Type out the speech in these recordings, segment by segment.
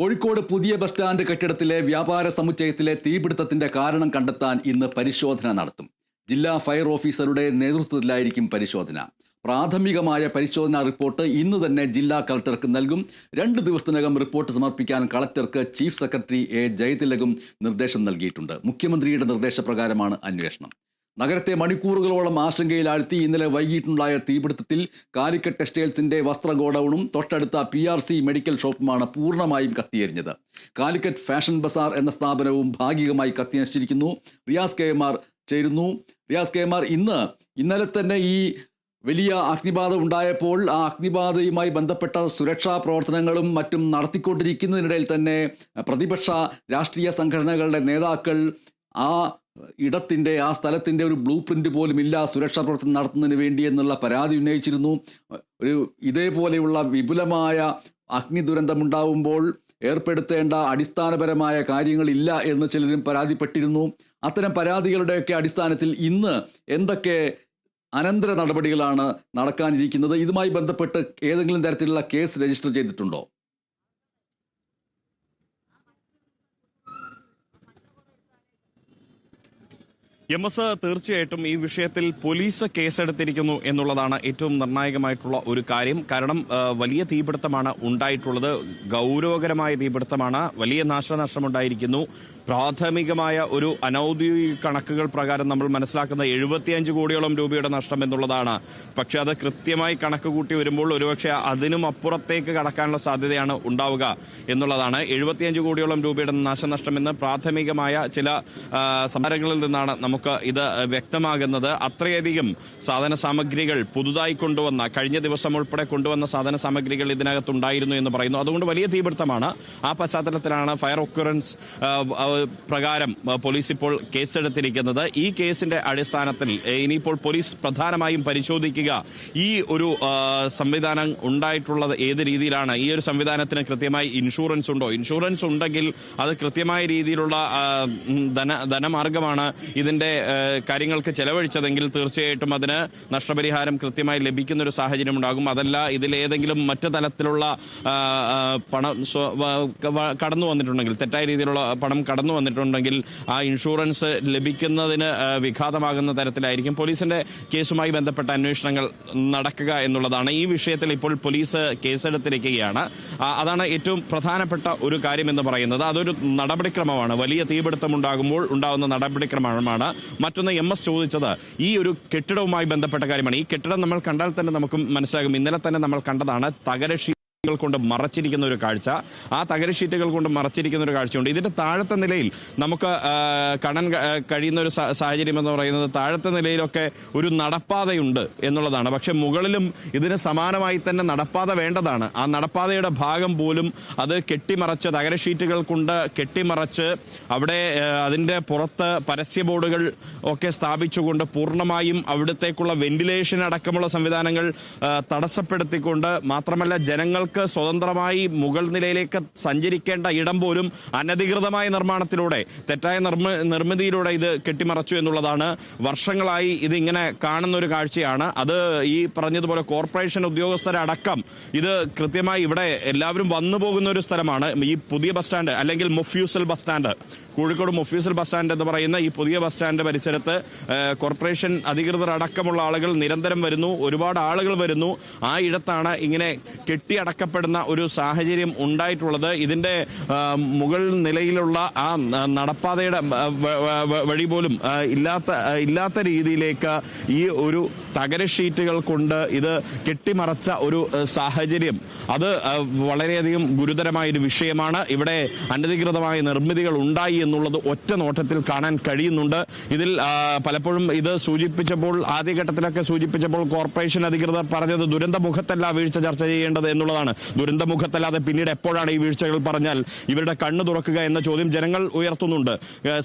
കോഴിക്കോട് പുതിയ bus stand കെട്ടിടത്തിലെ വ്യാപാര സമുച്ചയത്തിലെ തീപിടുത്തത്തിന്റെ കാരണം കണ്ടെത്താൻ ഇന്ന് പരിശോധന നടത്തും. ജില്ലാ ഫയർ ഓഫീസറുടെ നേതൃത്വത്തിലായിരിക്കും പരിശോധന. പ്രാഥമികമായ പരിശോധനാ റിപ്പോർട്ട് ഇന്ന് തന്നെ ജില്ലാ കളക്ടർക്ക് നൽകും. രണ്ട് ദിവസത്തിനകം റിപ്പോർട്ട് സമർപ്പിക്കാൻ കളക്ടർക്ക് ചീഫ് സെക്രട്ടറി എ ജയതിലകും നിർദ്ദേശം നൽകിയിട്ടുണ്ട്. മുഖ്യമന്ത്രിയുടെ നിർദ്ദേശപ്രകാരമാണ് അന്വേഷണം. നഗരത്തെ മണിക്കൂറുകളോളം ആശങ്കയിലാഴ്ത്തി ഇന്നലെ വൈകിട്ടുണ്ടായ തീപിടുത്തത്തിൽ കാലിക്കറ്റ് ടെക്സ്റ്റൈൽസിന്റെ വസ്ത്ര ഗോഡൌണും തൊട്ടടുത്ത പി ആർ സി മെഡിക്കൽ ഷോപ്പുമാണ് പൂർണമായും കത്തിയെരിഞ്ഞത്. കാലിക്കറ്റ് ഫാഷൻ ബസാർ എന്ന സ്ഥാപനവും ഭാഗികമായി കത്തിനശിച്ചിരിക്കുന്നു. റിയാസ് കെ എം ആർ ചേരുന്നു. റിയാസ് കെ എം ആർ ഇന്ന് ഇന്നലെ തന്നെ ഈ വലിയ അഗ്നിബാധ ഉണ്ടായപ്പോൾ ആ അഗ്നിബാധയുമായി ബന്ധപ്പെട്ട സുരക്ഷാ പ്രവർത്തനങ്ങളും മറ്റും നടത്തിക്കൊണ്ടിരിക്കുന്നതിനിടയിൽ തന്നെ പ്രതിപക്ഷ രാഷ്ട്രീയ സംഘടനകളുടെ നേതാക്കൾ ആ ഇടത്തിന്റെ ആ സ്ഥലത്തിന്റെ ഒരു ബ്ലൂ പ്രിന്റ് പോലും ഇല്ല സുരക്ഷാ പ്രവർത്തനം നടത്തുന്നതിന് വേണ്ടി എന്നുള്ള പരാതി ഉന്നയിച്ചിരുന്നു. ഒരു ഇതേപോലെയുള്ള വിപുലമായ അഗ്നി ദുരന്തമുണ്ടാവുമ്പോൾ ഏർപ്പെടുത്തേണ്ട അടിസ്ഥാനപരമായ കാര്യങ്ങളില്ല എന്ന് ചിലരും പരാതിപ്പെട്ടിരുന്നു. അത്തരം പരാതികളുടെയൊക്കെ അടിസ്ഥാനത്തിൽ ഇന്ന് എന്തൊക്കെ അനന്തര നടപടികളാണ് നടക്കാനിരിക്കുന്നത്? ഇതുമായി ബന്ധപ്പെട്ട് ഏതെങ്കിലും തരത്തിലുള്ള കേസ് രജിസ്റ്റർ ചെയ്തിട്ടുണ്ടോ? എം എസ് തീർച്ചയായിട്ടും ഈ വിഷയത്തിൽ പോലീസ് കേസെടുത്തിരിക്കുന്നു എന്നുള്ളതാണ് ഏറ്റവും നിർണായകമായിട്ടുള്ള ഒരു കാര്യം. കാരണം വലിയ തീപിടുത്തമാണ് ഉണ്ടായിട്ടുള്ളത്. ഗൗരവകരമായ തീപിടുത്തമാണ്. വലിയ നാശനഷ്ടമുണ്ടായിരിക്കുന്നു. പ്രാഥമികമായ ഒരു അനൌദ്യോഗിക കണക്കുകൾ പ്രകാരം നമ്മൾ മനസ്സിലാക്കുന്ന എഴുപത്തിയഞ്ച് കോടിയോളം രൂപയുടെ നഷ്ടം എന്നുള്ളതാണ്. പക്ഷെ അത് കൃത്യമായി കണക്ക് കൂട്ടി വരുമ്പോൾ ഒരുപക്ഷെ അതിനും അപ്പുറത്തേക്ക് കടക്കാനുള്ള സാധ്യതയാണ് ഉണ്ടാവുക എന്നുള്ളതാണ്. എഴുപത്തിയഞ്ച് കോടിയോളം രൂപയുടെ നാശനഷ്ടം നാശനഷ്ടമെന്ന് പ്രാഥമികമായ ചില സമരങ്ങളിൽ നിന്നാണ് നമുക്ക് ഇത് വ്യക്തമാകുന്നത് അത്രയധികം സാധന സാമഗ്രികൾ പുതുതായി കൊണ്ടുവന്ന കഴിഞ്ഞ ദിവസം ഉൾപ്പെടെ കൊണ്ടുവന്ന സാധന സാമഗ്രികൾ ഇതിനകത്തുണ്ടായിരുന്നു എന്ന് പറയുന്നു. അതുകൊണ്ട് വലിയ തീപിടുത്തമാണ്. ആ പശ്ചാത്തലത്തിലാണ് ഫയർ ഒക്യുറൻസ് പ്രകാരം പോലീസ് ഇപ്പോൾ കേസെടുത്തിരിക്കുന്നത്. ഈ കേസിന്റെ അടിസ്ഥാനത്തിൽ ഇനിയിപ്പോൾ പോലീസ് പ്രധാനമായും പരിശോധിക്കുക. ഈ ഒരു സംവിധാനം ഉണ്ടായിട്ടുള്ളത് ഏത് രീതിയിലാണ്? ഈ ഒരു സംവിധാനത്തിന് കൃത്യമായി ഇൻഷുറൻസ് ഉണ്ടോ? ഇൻഷുറൻസ് ഉണ്ടെങ്കിൽ അത് കൃത്യമായ രീതിയിലുള്ള ധന ധനമാർഗമാണ് ഇതിന്റെ കാര്യങ്ങൾക്ക് ചെലവഴിച്ചതെങ്കിൽ തീർച്ചയായിട്ടും അതിന് നഷ്ടപരിഹാരം കൃത്യമായി ലഭിക്കുന്ന ഒരു സാഹചര്യം ഉണ്ടാകും. അതല്ല ഇതിലേതെങ്കിലും മറ്റു തലത്തിലുള്ള പണം കടന്നു വന്നിട്ടുണ്ടെങ്കിൽ തെറ്റായ രീതിയിലുള്ള പണം കടന്നു വന്നിട്ടുണ്ടെങ്കിൽ ആ ഇൻഷുറൻസ് ലഭിക്കുന്നതിന് വിഘാതമാകുന്ന തരത്തിലായിരിക്കും. പോലീസിന്റെ കേസുമായി ബന്ധപ്പെട്ട അന്വേഷണങ്ങൾ നടക്കുക എന്നുള്ളതാണ്. ഈ വിഷയത്തിൽ ഇപ്പോൾ പോലീസ് കേസെടുത്തിരിക്കുകയാണ്. അതാണ് ഏറ്റവും പ്രധാനപ്പെട്ട ഒരു കാര്യം എന്ന് പറയുന്നത്. അതൊരു നടപടിക്രമമാണ്. വലിയ തീപിടുത്തം ഉണ്ടാകുമ്പോൾ ഉണ്ടാകുന്ന നടപടിക്രമമാണ്. മറ്റൊന്ന് എം എസ് ചോദിച്ചത് ഈ ഒരു കെട്ടിടവുമായി ബന്ധപ്പെട്ട കാര്യമാണ്. ഈ കെട്ടിടം നമ്മൾ കണ്ടാൽ തന്നെ നമുക്ക് മനസ്സിലാകും. ഇന്നലെ തന്നെ നമ്മൾ കണ്ടതാണ് തകരശീ കൊണ്ട് മറച്ചിരിക്കുന്ന ഒരു കാഴ്ച. ആ തകരഷീറ്റുകൾ കൊണ്ട് മറച്ചിരിക്കുന്ന ഒരു കാഴ്ചയുണ്ട്. ഇതിന്റെ താഴത്തെ നിലയിൽ നമുക്ക് കാണാൻ കഴിയുന്ന ഒരു സാഹചര്യം എന്ന് പറയുന്നത് താഴത്തെ നിലയിലൊക്കെ ഒരു നടപ്പാതയുണ്ട് എന്നുള്ളതാണ്. പക്ഷെ മുകളിലും ഇതിന് സമാനമായി തന്നെ നടപ്പാത വേണ്ടതാണ്. ആ നടപ്പാതയുടെ ഭാഗം പോലും അത് കെട്ടിമറച്ച് തകരഷീറ്റുകൾ കൊണ്ട് കെട്ടിമറച്ച് അവിടെ അതിന്റെ പുറത്ത് പരസ്യ ബോർഡുകൾ ഒക്കെ സ്ഥാപിച്ചുകൊണ്ട് പൂർണമായും അവിടത്തേക്കുള്ള വെന്റിലേഷൻ അടക്കമുള്ള സംവിധാനങ്ങൾ തടസ്സപ്പെടുത്തിക്കൊണ്ട് മാത്രമല്ല ജനങ്ങൾക്ക് സ്വതന്ത്രമായി മുകൾ നിലയിലേക്ക് സഞ്ചരിക്കേണ്ട ഇടം പോലും അനധികൃതമായ നിർമ്മാണത്തിലൂടെ തെറ്റായ നിർമ്മ നിർമ്മിതിയിലൂടെ ഇത് കെട്ടിമറച്ചു എന്നുള്ളതാണ് വർഷങ്ങളായി ഇതിങ്ങനെ കാണുന്ന ഒരു കാഴ്ചയാണ്. അത് ഈ പറഞ്ഞതുപോലെ കോർപ്പറേഷൻ ഉദ്യോഗസ്ഥരടക്കം ഇത് കൃത്യമായി ഇവിടെ എല്ലാവരും വന്നു പോകുന്ന ഒരു സ്ഥലമാണ്. ഈ പുതിയ ബസ് സ്റ്റാൻഡ് അല്ലെങ്കിൽ mofussil bus stand Kozhikode mofussil bus stand എന്ന് പറയുന്ന ഈ പുതിയ ബസ് സ്റ്റാൻഡ് പരിസരത്ത് കോർപ്പറേഷൻ അധികൃതർ അടക്കമുള്ള ആളുകൾ നിരന്തരം വരുന്നു. ഒരുപാട് ആളുകൾ വരുന്നു. ആ ഇടത്താണ് ഇങ്ങനെ കെട്ടിയടക്കപ്പെടുന്ന ഒരു സാഹചര്യം ഉണ്ടായിട്ടുള്ളത്. ഇതിന്റെ മുകൾ നിലയിലുള്ള ആ നടപ്പാതയുടെ വഴി പോലും ഇല്ലാത്ത ഇല്ലാത്ത രീതിയിലേക്ക് ഈ ഒരു തകര ഷീറ്റുകൾ കൊണ്ട് ഇത് കെട്ടിമറച്ച ഒരു സാഹചര്യം. അത് വളരെയധികം ഗുരുതരമായ ഒരു വിഷയമാണ്. ഇവിടെ അനധികൃതമായ നിർമ്മിതികൾ ഉണ്ടായി എന്നുള്ളത് ഒറ്റ നോട്ടത്തിൽ കാണാൻ കഴിയുന്നുണ്ട്. ഇതിൽ പലപ്പോഴും ഇത് സൂചിപ്പിച്ചപ്പോൾ ആദ്യഘട്ടത്തിലൊക്കെ സൂചിപ്പിച്ചപ്പോൾ കോർപ്പറേഷൻ അധികൃതർ പറഞ്ഞത് ദുരന്തമുഖത്തല്ല വീഴ്ച ചർച്ച ചെയ്യേണ്ടത് എന്നുള്ളതാണ്. ദുരന്തമുഖത്തല്ലാതെ പിന്നീട് എപ്പോഴാണ് ഈ വീഴ്ചകൾ പറഞ്ഞാൽ ഇവരുടെ കണ്ണ് തുറക്കുക എന്ന ചോദ്യം ജനങ്ങൾ ഉയർത്തുന്നുണ്ട്.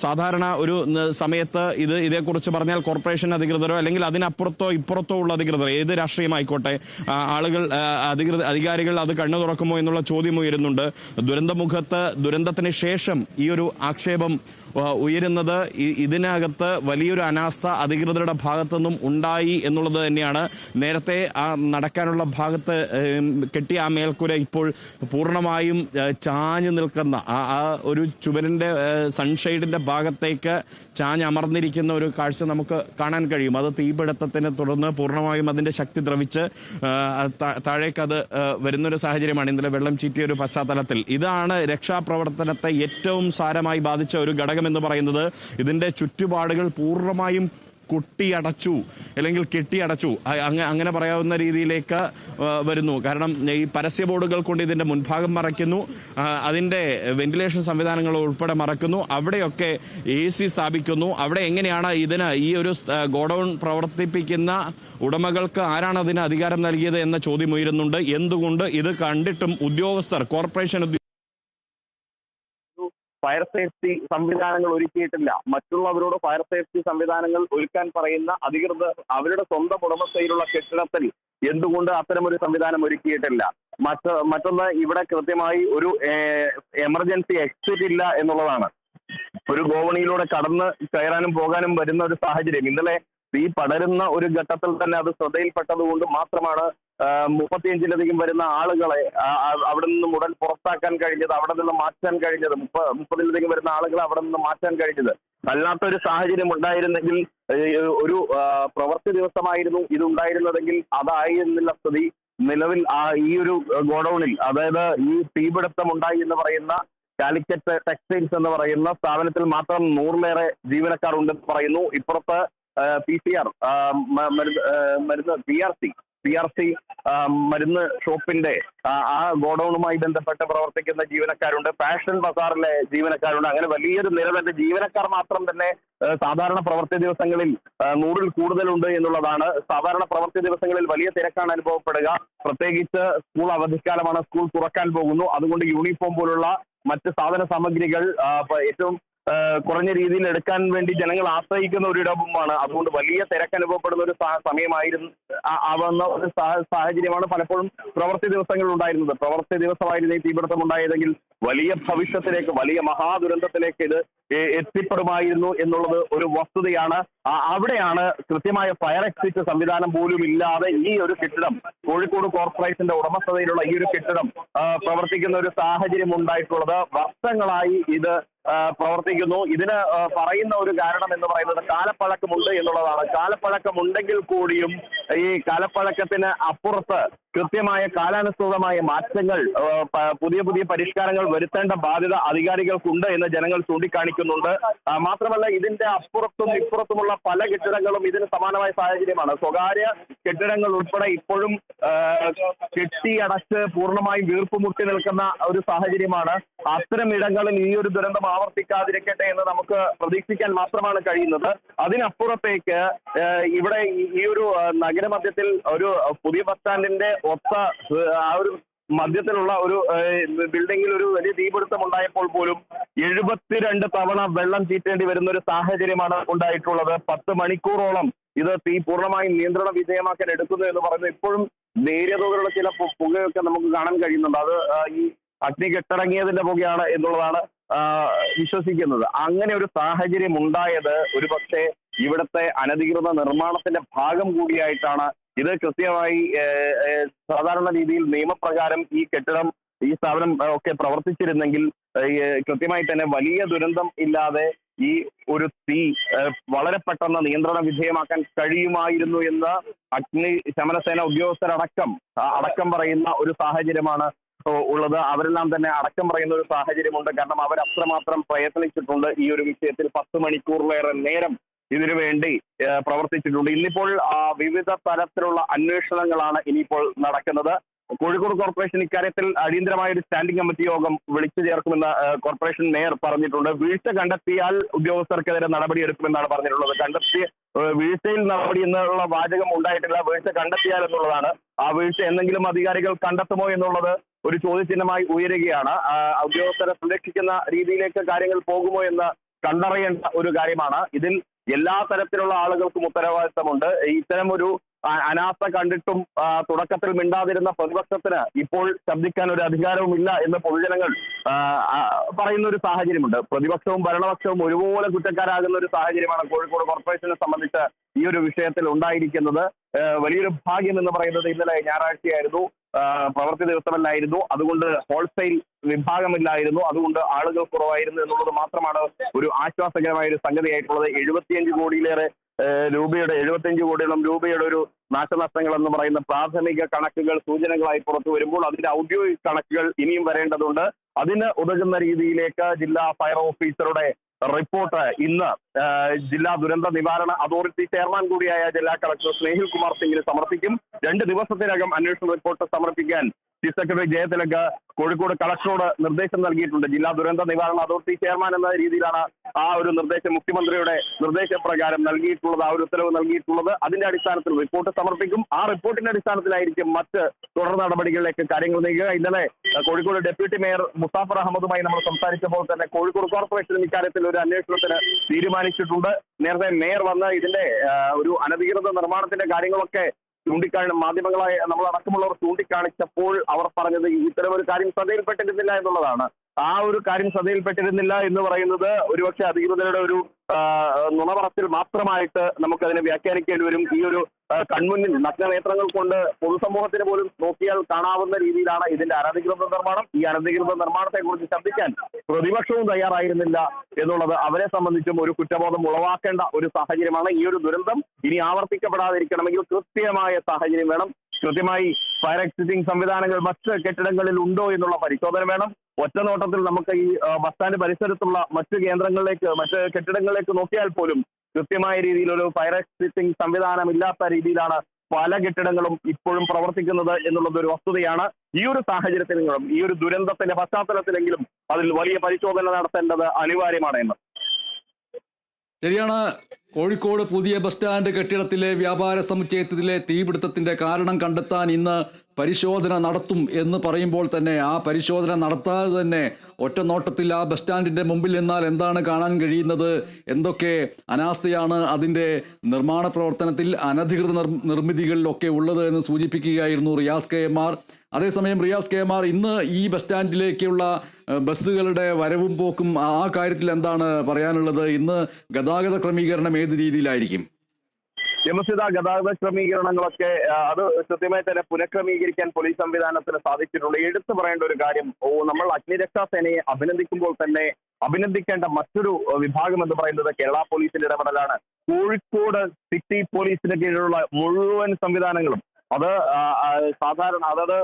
സാധാരണ ഒരു സമയത്ത് ഇത് ഇതേക്കുറിച്ച് പറഞ്ഞാൽ കോർപ്പറേഷൻ അധികൃതരോ അല്ലെങ്കിൽ അതിനപ്പുറത്തോ ഇപ്പുറത്തോ ഉള്ള അധികൃതർ ഏത് രാഷ്ട്രീയമായിക്കോട്ടെ ആളുകൾ അധികൃത അധികാരികൾ അത് കണ്ണു തുറക്കുമോ എന്നുള്ള ചോദ്യം ഉയരുന്നുണ്ട്. ദുരന്തമുഖത്ത് ദുരന്തത്തിന് ശേഷം ഈ ഒരു ആക്ഷേപം ഉയരുന്നത് ഇതിനകത്ത് വലിയൊരു അനാസ്ഥ അധികൃതരുടെ ഭാഗത്തുനിന്നും ഉണ്ടായി എന്നുള്ളത് തന്നെയാണ്. നേരത്തെ ആ നടക്കാനുള്ള ഭാഗത്ത് കെട്ടിയ ആ മേൽക്കൂര ഇപ്പോൾ പൂർണമായും ചാഞ്ഞു നിൽക്കുന്ന ആ ഒരു ചുവരിന്റെ സൺഷെയ്ഡിന്റെ ഭാഗത്തേക്ക് ചാഞ്ഞമർന്നിരിക്കുന്ന ഒരു കാഴ്ച നമുക്ക് കാണാൻ കഴിയും. അത് തീപിടുത്തത്തിനെ തുടർന്ന് പൂർണമായും അതിന്റെ ശക്തി ദ്രവിച്ച് താഴേക്ക് അത് വരുന്നൊരു സാഹചര്യമാണ്. ഇന്നലെ വെള്ളം ചീറ്റിയ ഒരു പശ്ചാത്തലത്തിൽ. ഇതാണ് രക്ഷാപ്രവർത്തനത്തെ ഏറ്റവും സാരമായി ബാധിച്ച ഒരു ഘടകം എന്ന് പറയുന്നത് ഇതിന്റെ ചുറ്റുപാടുകൾ പൂർണമായും കുട്ടിയടച്ചു അല്ലെങ്കിൽ കെട്ടിയടച്ചു. അങ്ങനെ പറയാവുന്ന രീതിയിലേക്ക് വരുന്നു. കാരണം ഈ പരസ്യ ബോർഡുകൾ കൊണ്ട് ഇതിന്റെ മുൻഭാഗം മറയ്ക്കുന്നു. അതിന്റെ വെന്റിലേഷൻ സംവിധാനങ്ങൾ ഉൾപ്പെടെ മറക്കുന്നു അവിടെയൊക്കെ എ സി സ്ഥാപിക്കുന്നു. അവിടെ എങ്ങനെയാണ് ഇതിന് ഈ ഒരു ഗോഡൌൺ പ്രവർത്തിപ്പിക്കുന്ന ഉടമകൾക്ക് ആരാണ് അതിന് അധികാരം നൽകിയത് എന്ന ചോദ്യം ഉയരുന്നുണ്ട്. എന്തുകൊണ്ട്? ഇത് കണ്ടിട്ടും ഉദ്യോഗസ്ഥർ കോർപ്പറേഷൻ ഫയർ സേഫ്റ്റി സംവിധാനങ്ങൾ ഒരുക്കിയിട്ടില്ല. മറ്റുള്ളവരോട് ഫയർ സേഫ്റ്റി സംവിധാനങ്ങൾ ഒരുക്കാൻ പറയുന്ന അധികൃതർ അവരുടെ സ്വന്തം ഉടമസ്ഥയിലുള്ള കെട്ടിടത്തിൽ എന്തുകൊണ്ട് അത്തരമൊരു സംവിധാനം ഒരുക്കിയിട്ടില്ല? മറ്റ് മറ്റൊന്ന് ഇവിടെ കൃത്യമായി ഒരു എമർജൻസി എക്സിറ്റ് ഇല്ല എന്നുള്ളതാണ്. ഒരു ഗോവണിയിലൂടെ കടന്ന് കയറാനും പോകാനും വരുന്ന ഒരു സാഹചര്യം. ഇന്നലെ തീ പടരുന്ന ഒരു ഘട്ടത്തിൽ തന്നെ അത് ശ്രദ്ധയിൽപ്പെട്ടതുകൊണ്ട് മാത്രമാണ് മുപ്പത്തിയഞ്ചിലധികം വരുന്ന ആളുകളെ അവിടെ നിന്നും ഉടൻ പുറത്താക്കാൻ കഴിഞ്ഞത് അവിടെ നിന്ന് മാറ്റാൻ കഴിഞ്ഞത് മുപ്പ മുപ്പതിലധികം വരുന്ന ആളുകളെ അവിടെ നിന്ന് മാറ്റാൻ കഴിഞ്ഞത്. അല്ലാത്തൊരു സാഹചര്യം ഉണ്ടായിരുന്നെങ്കിൽ ഒരു പ്രവൃത്തി ദിവസമായിരുന്നു ഇതുണ്ടായിരുന്നതെങ്കിൽ അതായിരുന്നില്ല സ്ഥിതി നിലവിൽ ആ ഈ ഒരു ഗോഡൌണിൽ അതായത് ഈ തീപിടുത്തം ഉണ്ടായി എന്ന് പറയുന്ന കാലിക്കറ്റ് ടെക്സ്റ്റൈൽസ് എന്ന് പറയുന്ന സ്ഥാപനത്തിൽ മാത്രം നൂറിലേറെ ജീവനക്കാർ ഉണ്ടെന്ന് പറയുന്നു. ഇപ്പുറത്ത് പി സി ആർ മരുന്ന് P R C. P R C മരുന്ന് ഷോപ്പിന്റെ ആ, ഗോഡൌണുമായി ബന്ധപ്പെട്ട് പ്രവർത്തിക്കുന്ന ജീവനക്കാരുണ്ട്. ഫാഷൻ ബസാറിലെ ജീവനക്കാരുണ്ട്. അങ്ങനെ വലിയൊരു നിര തന്നെ ജീവനക്കാർ മാത്രം തന്നെ സാധാരണ പ്രവൃത്തി ദിവസങ്ങളിൽ നൂറിൽ കൂടുതലുണ്ട് എന്നുള്ളതാണ്. സാധാരണ പ്രവൃത്തി ദിവസങ്ങളിൽ വലിയ തിരക്കാണ് അനുഭവപ്പെടുക. പ്രത്യേകിച്ച് സ്കൂൾ അവധിക്കാലമാണ് സ്കൂൾ തുറക്കാൻ പോകുന്നു. അതുകൊണ്ട് യൂണിഫോം പോലുള്ള മറ്റ് സാധന സാമഗ്രികൾ ഏറ്റവും കുറഞ്ഞ രീതിയിൽ എടുക്കാൻ വേണ്ടി ജനങ്ങൾ ആശ്രയിക്കുന്ന ഒരു ഇടവുമാണ്. അതുകൊണ്ട് വലിയ തിരക്ക് അനുഭവപ്പെടുന്ന ഒരു സമയമായിരുന്നു ആവുന്ന ഒരു സാഹചര്യമാണ് പലപ്പോഴും പ്രവർത്തി ദിവസങ്ങൾ ഉണ്ടായിരുന്നത്. പ്രവർത്തി ദിവസമായിരുന്നു ഈ തീപിടുത്തം ഉണ്ടായതെങ്കിൽ വലിയ ഭവിഷ്യത്തിലേക്ക് വലിയ മഹാദുരന്തത്തിലേക്ക് ഇത് എത്തിപ്പെടുമായിരുന്നു എന്നുള്ളത് ഒരു വസ്തുതയാണ്. അവിടെയാണ് കൃത്യമായ ഫയർ എക്സിറ്റ് സംവിധാനം പോലും ഇല്ലാതെ ഈ ഒരു കെട്ടിടം കോഴിക്കോട് കോർപ്പറേഷന്റെ ഉടമസ്ഥതയിലുള്ള ഈ ഒരു കെട്ടിടം പ്രവർത്തിക്കുന്ന ഒരു സാഹചര്യം ഉണ്ടായിട്ടുള്ളത് വർഷങ്ങളായി ഇത് പ്രവർത്തിക്കുന്നു. ഇതിന് പറയുന്ന ഒരു കാരണം എന്ന് പറയുന്നത് കാലപ്പഴക്കമുണ്ട് എന്നുള്ളതാണ്. കാലപ്പഴക്കമുണ്ടെങ്കിൽ കൂടിയും ഈ കാലപ്പഴക്കത്തിന് അപ്പുറത്ത് കൃത്യമായ കാലാനുസൃതമായ മാറ്റങ്ങൾ പുതിയ പുതിയ പരിഷ്കാരങ്ങൾ വരുത്തേണ്ട ബാധ്യത അധികാരികൾക്കുണ്ട് എന്ന് ജനങ്ങൾ ചൂണ്ടിക്കാണിക്കുന്നുണ്ട്. മാത്രമല്ല ഇതിന്റെ അപ്പുറത്തും ഇപ്പുറത്തുമുള്ള പല കെട്ടിടങ്ങളും ഇതിന് സമാനമായ സാഹചര്യമാണ്. സ്വകാര്യ കെട്ടിടങ്ങൾ ഉൾപ്പെടെ ഇപ്പോഴും കെട്ടിയടച്ച് പൂർണമായും വീർപ്പുമുട്ടി നിൽക്കുന്ന ഒരു സാഹചര്യമാണ്. അത്തരം ഇടങ്ങളിൽ ഈ ഒരു ദുരന്തം ആവർത്തിക്കാതിരിക്കട്ടെ എന്ന് നമുക്ക് പ്രതീക്ഷിക്കാൻ മാത്രമാണ് കഴിയുന്നത്. അതിനപ്പുറത്തേക്ക് ഇവിടെ ഈ ഒരു നഗരമധ്യത്തിൽ ഒരു പുതിയ ബസ് സ്റ്റാൻഡിന്റെ ഒത്ത ആ ഒരു മധ്യത്തിലുള്ള ഒരു ബിൽഡിംഗിൽ ഒരു വലിയ തീപിടുത്തം ഉണ്ടായപ്പോൾ പോലും എഴുപത്തിരണ്ട് തവണ വെള്ളം ചീറ്റേണ്ടി വരുന്ന ഒരു സാഹചര്യമാണ് ഉണ്ടായിട്ടുള്ളത്. പത്ത് മണിക്കൂറോളം ഇത് തീ പൂർണമായും നിയന്ത്രണ വിധേയമാക്കാൻ എടുക്കുന്നു എന്ന് പറയുന്നത് ഇപ്പോഴും നേരിയ തോതിലുള്ള ചില പുകയൊക്കെ നമുക്ക് കാണാൻ കഴിയുന്നുണ്ട്. അത് ഈ അഗ്നി കെട്ടടങ്ങിയതിന്റെ പുകയാണ് എന്നുള്ളതാണ് വിശ്വസിക്കുന്നത്. അങ്ങനെ ഒരു സാഹചര്യം ഉണ്ടായത് ഒരുപക്ഷെ ഇവിടുത്തെ അനധികൃത നിർമ്മാണത്തിന്റെ ഭാഗം കൂടിയായിട്ടാണ് ഇത് കൃത്യമായി സാധാരണ രീതിയിൽ നിയമപ്രകാരം ഈ കെട്ടിടം ഈ സ്ഥാപനം ഒക്കെ പ്രവർത്തിച്ചിരുന്നെങ്കിൽ കൃത്യമായി തന്നെ വലിയ ദുരന്തം ഇല്ലാതെ ഈ ഒരു തീ വളരെ പെട്ടെന്ന് നിയന്ത്രണ വിധേയമാക്കാൻ കഴിയുമായിരുന്നു എന്ന് അഗ്നി ശമനസേന ഉദ്യോഗസ്ഥരടക്കം അടക്കം പറയുന്ന ഒരു സാഹചര്യമാണ് ഉള്ളത്. അവരെല്ലാം തന്നെ അടക്കം പറയുന്ന ഒരു സാഹചര്യമുണ്ട്. കാരണം അവർ അത്രമാത്രം പ്രയത്നിച്ചിട്ടുണ്ട് ഈ ഒരു വിഷയത്തിൽ പത്ത് മണിക്കൂറിലേറെ നേരം ഇതിനു വേണ്ടി പ്രവർത്തിച്ചിട്ടുണ്ട്. ഇന്നിപ്പോൾ വിവിധ തരത്തിലുള്ള അന്വേഷണങ്ങളാണ് ഇനിയിപ്പോൾ നടക്കുന്നത്. കോഴിക്കോട് കോർപ്പറേഷൻ ഇക്കാര്യത്തിൽ അടിയന്തരമായ ഒരു സ്റ്റാൻഡിംഗ് കമ്മിറ്റി യോഗം വിളിച്ചു ചേർക്കുമെന്ന് കോർപ്പറേഷൻ മേയർ പറഞ്ഞിട്ടുണ്ട്. വീഴ്ച കണ്ടെത്തിയാൽ ഉദ്യോഗസ്ഥർക്കെതിരെ നടപടിയെടുക്കുമെന്നാണ് പറഞ്ഞിട്ടുള്ളത്. കണ്ടെത്തിയ വീഴ്ചയിൽ നടപടി എന്നുള്ള വാചകം ഉണ്ടായിട്ടില്ല. വീഴ്ച കണ്ടെത്തിയാൽ എന്നുള്ളതാണ്. ആ വീഴ്ച എന്തെങ്കിലും അധികാരികൾ കണ്ടെത്തുമോ എന്നുള്ളത് ഒരു ചോദ്യചിഹ്നമായി ഉയരുകയാണ്. ഉദ്യോഗസ്ഥരെ സംരക്ഷിക്കുന്ന രീതിയിലേക്ക് കാര്യങ്ങൾ പോകുമോ എന്ന് കണ്ടറിയേണ്ട ഒരു കാര്യമാണ്. ഇതിൽ എല്ലാ തരത്തിലുള്ള ആളുകൾക്കും ഉത്തരവാദിത്തമുണ്ട്. ഇത്തരം ഒരു അനാസ്ഥ കണ്ടിട്ടും തുടക്കത്തിൽ മിണ്ടാതിരുന്ന പ്രതിപക്ഷത്തിന് ഇപ്പോൾ ശബ്ദിക്കാൻ ഒരു അധികാരവുമില്ല എന്ന് പൊതുജനങ്ങൾ പറയുന്ന ഒരു സാഹചര്യമുണ്ട്. പ്രതിപക്ഷവും ഭരണപക്ഷവും ഒരുപോലെ കുറ്റക്കാരാകുന്ന ഒരു സാഹചര്യമാണ് കോഴിക്കോട് കോർപ്പറേഷനെ സംബന്ധിച്ച് ഈ ഒരു വിഷയത്തിൽ ഉണ്ടായിരിക്കുന്നത്. വലിയൊരു ഭാഗ്യം എന്ന് പറയുന്നത് ഇന്നലെ ഞായറാഴ്ചയായിരുന്നു. പ്രവൃത്തി ദിവസമല്ലായിരുന്നു. അതുകൊണ്ട് ഹോൾസെയിൽ വിഭാഗമില്ലായിരുന്നു. അതുകൊണ്ട് ആളുകൾ കുറവായിരുന്നു എന്നുള്ളത് മാത്രമാണ് ഒരു ആശ്വാസകരമായ ഒരു സംഗതിയായിട്ടുള്ളത്. എഴുപത്തിയഞ്ച് കോടിയിലേറെ രൂപയുടെ എഴുപത്തിയഞ്ച് കോടിയോളം രൂപയുടെ ഒരു നാശനഷ്ടങ്ങൾ എന്ന് പറയുന്ന പ്രാഥമിക കണക്കുകൾ സൂചനകളായി പുറത്തു വരുമ്പോൾ അതിന്റെ ഔദ്യോഗിക കണക്കുകൾ ഇനിയും വരേണ്ടതുണ്ട്. അതിന് ഉതകുന്ന രീതിയിലേക്ക് ജില്ലാ ഫയർ ഓഫീസറുടെ റിപ്പോർട്ട് ഇന്ന് ജില്ലാ ദുരന്ത നിവാരണ അതോറിറ്റി ചെയർമാൻ കൂടിയായ ജില്ലാ കളക്ടർ സ്നേഹിൽ കുമാർ സിംഗിന് സമർപ്പിക്കും. രണ്ട് ദിവസത്തിനകം അന്വേഷണ റിപ്പോർട്ട് സമർപ്പിക്കാൻ ചീഫ് സെക്രട്ടറി ജയതിലക് കോഴിക്കോട് കളക്ടറോട് നിർദ്ദേശം നൽകിയിട്ടുണ്ട്. ജില്ലാ ദുരന്ത നിവാരണ അതോറിറ്റി ചെയർമാൻ എന്ന രീതിയിലാണ് ആ ഒരു നിർദ്ദേശം മുഖ്യമന്ത്രിയുടെ നിർദ്ദേശപ്രകാരം നൽകിയിട്ടുള്ളത് ആ ഒരു ഉത്തരവ് നൽകിയിട്ടുള്ളത്. അതിന്റെ അടിസ്ഥാനത്തിൽ റിപ്പോർട്ട് സമർപ്പിക്കും. ആ റിപ്പോർട്ടിന്റെ അടിസ്ഥാനത്തിലായിരിക്കും മറ്റ് തുടർ നടപടികളിലേക്ക് കാര്യങ്ങൾ നീങ്ങുക. ഇന്നലെ കോഴിക്കോട് ഡെപ്യൂട്ടി മേയർ മുസാഫർ അഹമ്മദുമായി നമ്മൾ സംസാരിച്ചപ്പോൾ തന്നെ കോഴിക്കോട് കോർപ്പറേഷൻ ഇക്കാര്യത്തിൽ ഒരു അന്വേഷണത്തിന് തീരുമാനിച്ചിട്ടുണ്ട്. നേരത്തെ മേയർ വന്ന് ഇതിന്റെ ഒരു അനധികൃത നിർമ്മാണത്തിന്റെ കാര്യങ്ങളൊക്കെ ചൂണ്ടിക്കാണി മാധ്യമങ്ങളായ നമ്മളടക്കമുള്ളവർ ചൂണ്ടിക്കാണിച്ചപ്പോൾ അവർ പറഞ്ഞത് ഇത്തരമൊരു കാര്യം ശ്രദ്ധയിൽപ്പെട്ടിരുന്നില്ല എന്നുള്ളതാണ്. ആ ഒരു കാര്യം ശ്രദ്ധയിൽപ്പെട്ടിരുന്നില്ല എന്ന് പറയുന്നത് ഒരുപക്ഷെ അധികൃതരുടെ ഒരു നുണപറത്തിൽ മാത്രമായിട്ട് മാത്രമായിട്ട് നമുക്കതിനെ വ്യാഖ്യാനിക്കേണ്ടി വരും. ഈ ഒരു കൺമുന്നിൽ നഗ്നനേത്രങ്ങൾ കൊണ്ട് പൊതുസമൂഹത്തിന് പോലും നോക്കിയാൽ കാണാവുന്ന രീതിയിലാണ് ഇതിന്റെ അനധികൃത നിർമ്മാണം. ഈ അനധികൃത നിർമ്മാണത്തെ കുറിച്ച് ശബ്ദിക്കാൻ പ്രതിപക്ഷവും തയ്യാറായിരുന്നില്ല എന്നുള്ളത് അവരെ സംബന്ധിച്ചും ഒരു കുറ്റബോധം ഉളവാക്കേണ്ട ഒരു സാഹചര്യമാണ്. ഈ ഒരു ദുരന്തം ഇനി ആവർത്തിക്കപ്പെടാതിരിക്കണമെങ്കിൽ കൃത്യമായ സാഹചര്യം വേണം. കൃത്യമായി ഫയർ എക്സിറ്റിംഗ് സംവിധാനങ്ങൾ മറ്റ് കെട്ടിടങ്ങളിൽ ഉണ്ടോ എന്നുള്ള പരിശോധന വേണം. ഒറ്റ നോട്ടത്തിൽ നമുക്ക് ഈ ബസ് സ്റ്റാൻഡ് പരിസരത്തുള്ള മറ്റ് കേന്ദ്രങ്ങളിലേക്ക് മറ്റ് കെട്ടിടങ്ങളിലേക്ക് നോക്കിയാൽ പോലും കൃത്യമായ രീതിയിൽ ഒരു ഫയർ എക്സിറ്റിംഗ് സംവിധാനം ഇല്ലാത്ത രീതിയിലാണ് പല കെട്ടിടങ്ങളും ഇപ്പോഴും പ്രവർത്തിക്കുന്നത് എന്നുള്ളത് ഒരു വസ്തുതയാണ് ഈ ഒരു സാഹചര്യത്തിലെങ്കിലും ഈ ഒരു ദുരന്തത്തിന്റെ പശ്ചാത്തലത്തിലെങ്കിലും അതിൽ വലിയ പരിശോധന നടത്തേണ്ടത് അനിവാര്യമാണ് എന്ന്. ശരിയാണ്. കോഴിക്കോട് പുതിയ ബസ് സ്റ്റാൻഡ് കെട്ടിടത്തിലെ വ്യാപാര സമുച്ചയത്തിലെ തീപിടുത്തത്തിന്റെ കാരണം കണ്ടെത്താൻ ഇന്ന് പരിശോധന നടത്തും എന്ന് പറയുമ്പോൾ തന്നെ ആ പരിശോധന നടത്താതെ തന്നെ ഒറ്റ നോട്ടത്തിൽ ആ ബസ് സ്റ്റാൻഡിന്റെ മുമ്പിൽ നിന്നാൽ എന്താണ് കാണാൻ കഴിയുന്നത്? എന്തൊക്കെ അനാസ്ഥയാണ് അതിന്റെ നിർമ്മാണ പ്രവർത്തനത്തിൽ അനധികൃത നിർ- നിർമ്മിതികളിലൊക്കെ ഉള്ളത് എന്ന് സൂചിപ്പിക്കുകയായിരുന്നു റിയാസ് കെ എം ആർ. അതേസമയം റിയാസ് കെ ആർ ഇന്ന് ഈ ബസ് സ്റ്റാൻഡിലേക്കുള്ള ബസ്സുകളുടെ വരവും പോക്കും ആ കാര്യത്തിൽ എന്താണ് പറയാനുള്ളത്? ഇന്ന് ഗതാഗത ക്രമീകരണം ഏത് രീതിയിലായിരിക്കും? നിയമസിത ഗതാഗത ക്രമീകരണങ്ങളൊക്കെ അത് കൃത്യമായി തന്നെ പുനഃക്രമീകരിക്കാൻ പോലീസ് സംവിധാനത്തിന് സാധിച്ചിട്ടുണ്ട്. എടുത്തു പറയേണ്ട ഒരു കാര്യം ഓ നമ്മൾ അഗ്നിരക്ഷാ സേനയെ അഭിനന്ദിക്കുമ്പോൾ തന്നെ അഭിനന്ദിക്കേണ്ട മറ്റൊരു വിഭാഗം എന്ന് പറയുന്നത് കേരള പോലീസിന്റെ ഇടപെടലാണ്. കോഴിക്കോട് സിറ്റി പോലീസിന് കീഴിലുള്ള മുഴുവൻ സംവിധാനങ്ങളും. അത് സാധാരണ അതായത്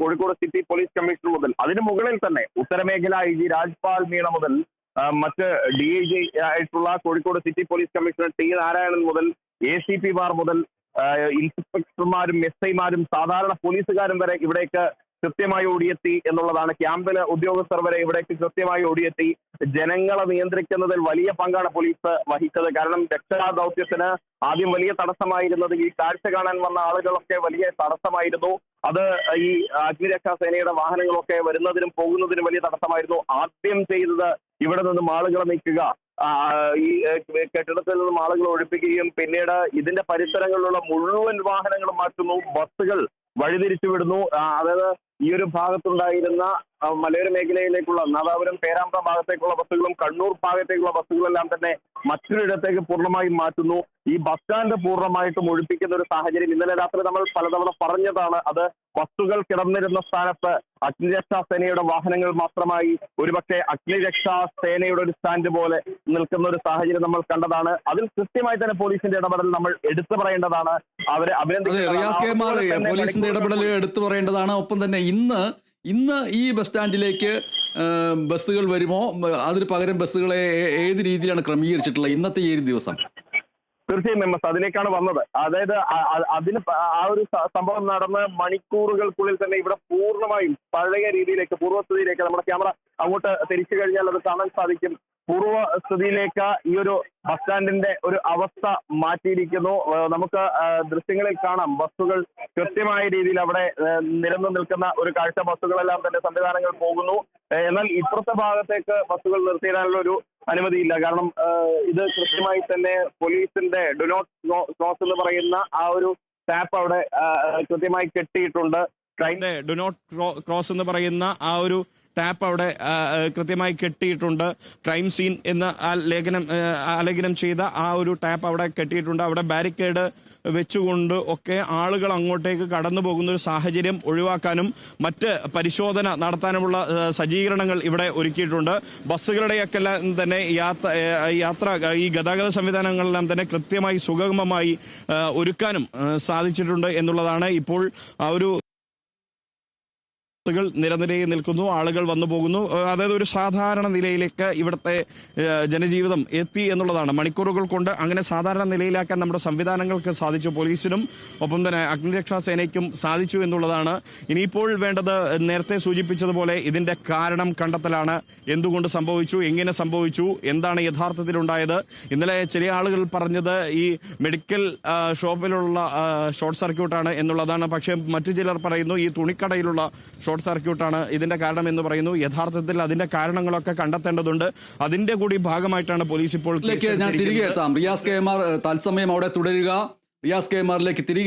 കോഴിക്കോട് സിറ്റി പോലീസ് കമ്മീഷണർ മുതൽ അതിനു മുകളിൽ തന്നെ ഉത്തരമേഖല ഐ ജി രാജ്പാൽ മീണ മുതൽ മറ്റ് ഡി ഐ ജി ആയിട്ടുള്ള Kozhikode city police commissioner T Narayanan മുതൽ എ സി പിമാർ മുതൽ ഇൻസ്പെക്ടർമാരും എസ് ഐമാരും സാധാരണ പോലീസുകാരും വരെ ഇവിടേക്ക് കൃത്യമായി ഓടിയെത്തി എന്നുള്ളതാണ്. ക്യാമ്പിലെ ഉദ്യോഗസ്ഥർ വരെ ഇവിടേക്ക് കൃത്യമായി ഓടിയെത്തി. ജനങ്ങളെ നിയന്ത്രിക്കുന്നതിൽ വലിയ പങ്കാണ് പോലീസ് വഹിച്ചത്. കാരണം രക്ഷാ ദൗത്യത്തിന് ആദ്യം വലിയ തടസ്സമായിരുന്നത് ഈ കാഴ്ച കാണാൻ വന്ന ആളുകളൊക്കെ വലിയ തടസ്സമായിരുന്നു. അത് ഈ അഗ്നിരക്ഷാ സേനയുടെ വാഹനങ്ങളൊക്കെ വരുന്നതിനും പോകുന്നതിനും വലിയ തടസ്സമായിരുന്നു. ആദ്യം ചെയ്തത് ഇവിടെ നിന്നും ആളുകളെ നീക്കുക. ഈ കെട്ടിടത്തിൽ നിന്നും ആളുകളെ ഒഴിപ്പിക്കുകയും പിന്നീട് ഇതിന്റെ പരിസരങ്ങളിലുള്ള മുഴുവൻ വാഹനങ്ങളും മാറ്റുന്നു. ബസ്സുകൾ വഴിതിരിച്ചു വിടുന്നു അതായത് ഈ ഒരു ഭാഗത്തുണ്ടായിരുന്ന മലയോര മേഖലയിലേക്കുള്ള നാദാപുരം പേരാമ്പ്ര ഭാഗത്തേക്കുള്ള ബസ്സുകളും കണ്ണൂർ ഭാഗത്തേക്കുള്ള ബസ്സുകളെല്ലാം തന്നെ മറ്റൊരിടത്തേക്ക് പൂർണമായും മാറ്റുന്നു. ഈ ബസ് സ്റ്റാൻഡ് പൂർണമായിട്ടും ഒഴിപ്പിക്കുന്ന ഒരു സാഹചര്യം ഇന്നലെ രാത്രി നമ്മൾ പലതവണ പറഞ്ഞതാണ്. അത് ബസ്സുകൾ കിടന്നിരുന്ന സ്ഥാനത്ത് അഗ്നിരക്ഷാ സേനയുടെ വാഹനങ്ങൾ മാത്രമായി ഒരുപക്ഷെ അഗ്നിരക്ഷാ സേനയുടെ ഒരു സ്റ്റാൻഡ് പോലെ നിൽക്കുന്ന ഒരു സാഹചര്യം നമ്മൾ കണ്ടതാണ്. അതിൽ കൃത്യമായി തന്നെ പോലീസിന്റെ ഇടപെടൽ നമ്മൾ എടുത്തു പറയേണ്ടതാണ്. അവരെ അഭിനന്ദിക്കുന്നത് പോലീസിന്റെ ഇടപെടൽ എടുത്തു പറയേണ്ടതാണ്. ഒപ്പം തന്നെ ഇന്ന് ഇന്ന് ഈ ബസ് സ്റ്റാൻഡിലേക്ക് ബസ്സുകൾ വരുമോ? അതിന് പകരം ബസ്സുകളെ ഏത് രീതിയിലാണ് ക്രമീകരിച്ചിട്ടുള്ളത് ഇന്നത്തെ ഈ ദിവസം? തീർച്ചയായും എം എസ് അതിലേക്കാണ് വന്നത്. അതായത് അതിന് ആ ഒരു സംഭവം നടന്ന് മണിക്കൂറുകൾക്കുള്ളിൽ തന്നെ ഇവിടെ പൂർണമായും പഴയ രീതിയിലേക്ക് പൂർവസ്ഥിതിയിലേക്ക് നമ്മുടെ ക്യാമറ അങ്ങോട്ട് തിരിച്ചു കഴിഞ്ഞാൽ അത് കാണാൻ സാധിക്കും. പൂർവസ്ഥിതിയിലേക്ക് ഈ ഒരു ബസ് സ്റ്റാൻഡിന്റെ ഒരു അവസ്ഥ മാറ്റിയിരിക്കുന്നു. നമുക്ക് ദൃശ്യങ്ങളിൽ കാണാം. ബസ്സുകൾ കൃത്യമായ രീതിയിൽ അവിടെ നിരന്നു നിൽക്കുന്ന ഒരു കാഴ്ച. ബസ്സുകളെല്ലാം തന്നെ സംവിധാനങ്ങൾ പോകുന്നു. എന്നാൽ ഇപ്പുറത്തെ ഭാഗത്തേക്ക് ബസ്സുകൾ നിർത്തിയിടാനുള്ള ഒരു അനുമതിയില്ല. കാരണം ഇത് കൃത്യമായി തന്നെ പോലീസിന്റെ ഡു നോട്ട് ക്രോസ് എന്ന് പറയുന്ന ആ ഒരു ടാപ്പ് അവിടെ കൃത്യമായി കെട്ടിയിട്ടുണ്ട്. ഡു നോട്ട് ക്രോസ് എന്ന് പറയുന്ന ആ ഒരു ടാപ്പ് അവിടെ കൃത്യമായി കെട്ടിയിട്ടുണ്ട്. ക്രൈം സീൻ എന്ന് ലേഖനം ആലേഖനം ചെയ്ത ആ ഒരു ടാപ്പ് അവിടെ കെട്ടിയിട്ടുണ്ട്. അവിടെ ബാരിക്കേഡ് വെച്ചുകൊണ്ട് ഒക്കെ ആളുകൾ അങ്ങോട്ടേക്ക് കടന്നു പോകുന്ന ഒരു സാഹചര്യം ഒഴിവാക്കാനും മറ്റ് പരിശോധന നടത്താനുമുള്ള സജ്ജീകരണങ്ങൾ ഇവിടെ ഒരുക്കിയിട്ടുണ്ട്. ബസ്സുകളുടെയൊക്കെ തന്നെ യാത്ര യാത്ര ഈ ഗതാഗത സംവിധാനങ്ങളെല്ലാം തന്നെ കൃത്യമായി സുഗമമായി ഒരുക്കാനും സാധിച്ചിട്ടുണ്ട് എന്നുള്ളതാണ് ഇപ്പോൾ ആ ഒരു ബസ്സുകൾ നിരനിരയിൽ നിൽക്കുന്നു ആളുകൾ വന്നു പോകുന്നു. അതായത് ഒരു സാധാരണ നിലയിലേക്ക് ഇവിടുത്തെ ജനജീവിതം എത്തി എന്നുള്ളതാണ്. മണിക്കൂറുകൾ കൊണ്ട് അങ്ങനെ സാധാരണ നിലയിലാക്കാൻ നമ്മുടെ സംവിധാനങ്ങൾക്ക് സാധിച്ചു. പോലീസിനും ഒപ്പം തന്നെ അഗ്നിരക്ഷാ സേനയ്ക്കും സാധിച്ചു എന്നുള്ളതാണ്. ഇനിയിപ്പോൾ വേണ്ടത് നേരത്തെ സൂചിപ്പിച്ചതുപോലെ ഇതിന്റെ കാരണം കണ്ടെത്തലാണ്. എന്തുകൊണ്ട് സംഭവിച്ചു? എങ്ങനെ സംഭവിച്ചു? എന്താണ് യഥാർത്ഥത്തിൽ ഉണ്ടായത് ഇന്നലെ ചില ആളുകൾ പറഞ്ഞത് ഈ മെഡിക്കൽ ഷോപ്പിലുള്ള ഷോർട്ട് സർക്യൂട്ടാണ് എന്നുള്ളതാണ്. പക്ഷേ മറ്റു ചിലർ പറയുന്നു ഈ തുണിക്കടയിലുള്ള ഷോർട്ട് സർക്യൂട്ടാണ് ഇതിന്റെ കാരണം എന്ന് പറയുന്നു. യഥാർത്ഥത്തിൽ അതിന്റെ കാരണങ്ങളൊക്കെ കണ്ടെത്തേണ്ടതുണ്ട്. അതിന്റെ കൂടി ഭാഗമായിട്ടാണ് പോലീസ് ഇപ്പോൾ ഞാൻ തിരികെ എത്താം. റിയാസ് കെ എം ആർ തത്സമയം അവിടെ തുടരുക. റിയാസ് കെ എം ആറിലേക്ക് തിരികെ